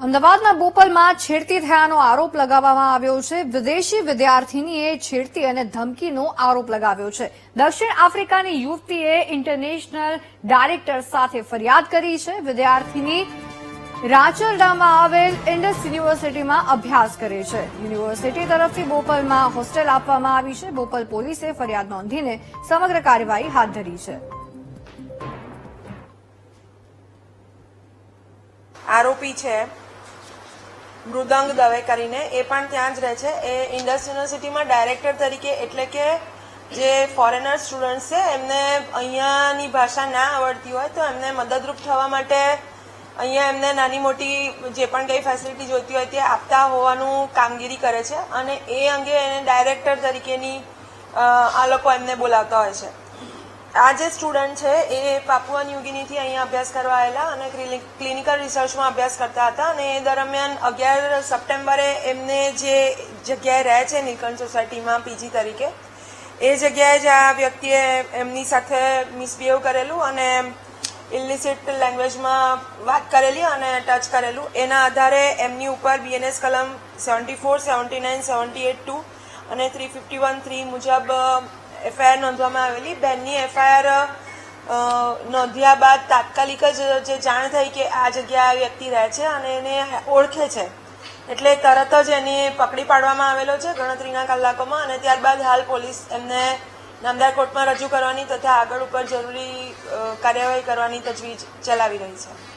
અમદાવાદના બોપલમાં છેડતી થયાનો આરોપ લગાવવામાં આવ્યો છે. વિદેશી વિદ્યાર્થીનીએ છેડતી અને ધમકીનો આરોપ લગાવ્યો છે. દક્ષિણ આફ્રિકાની યુવતીએ ઇન્ટરનેશનલ ડાયરેક્ટર સાથે ફરિયાદ કરી છે. વિદ્યાર્થીની રાચરડામાં આવેલ ઇન્ડસ યુનિવર્સિટીમાં અભ્યાસ કરે છે. યુનિવર્સિટી તરફથી બોપલમાં હોસ્ટેલ આપવામાં આવી છે. બોપલ પોલીસે ફરિયાદ નોંધીને સમગ્ર કાર્યવાહી હાથ ધરી છે. આરોપી છે. મૃદંગ દવે કરીને એ પણ ત્યાં જ રહે છે. એ ઇન્ડસ યુનિવર્સિટીમાં ડાયરેક્ટર તરીકે એટલે કે જે ફોરેનર સ્ટુડન્ટ્સ છે, એમને અહીંયાની ભાષા ના આવડતી હોય તો એમને મદદરૂપ થવા માટે અહીંયા એમને નાની મોટી જે પણ કંઈ ફેસિલિટી જોઈતી હોય તે આપતા હોવાનું કામગીરી કરે છે અને એ અંગે એને ડાયરેક્ટર તરીકેની આ લોકો એમને બોલાવતા હોય છે. આ જે સ્ટુડન્ટ છે, એ પાપુઆ ન્યુગિનીથી અહીંયા અભ્યાસ કરવા આવેલા અને ક્લિનિક- ક્લિનિકલ રિસર્ચમાં અભ્યાસ કરતા હતા અને એ દરમિયાન અગિયાર સપ્ટેમ્બરે એમને જે જગ્યાએ રહે છે, નીલકંઠ સોસાયટીમાં પીજી તરીકે, એ જગ્યાએ જ આ વ્યક્તિએ એમની સાથે મિસબિહેવ કરેલું અને ઇલિસિટ લેંગ્વેજમાં વાત કરેલી અને ટચ કરેલું. એના આધારે એમની ઉપર બીએનએસ કલમ seventy four seventy nine seventy eight two અને થ્રી ફિફ્ટી વન થ્રી મુજબ એફઆઈઆર નોંધવામાં આવેલી. બેનની એફઆઈઆર નોંધ્યા બાદ તાત્કાલિક જ જે જાણ થઈ કે આ જગ્યાએ વ્યક્તિ રહે છે અને એને ઓળખે છે. એટલે તરત જ એને પકડી પાડવામાં આવેલો છે ગણતરીના કલાકોમાં અને ત્યારબાદ હાલ પોલીસ એમને નામદાર કોર્ટમાં રજૂ કરવાની તથા આગળ ઉપર જરૂરી કાર્યવાહી કરવાની તજવીજ ચલાવી રહી છે.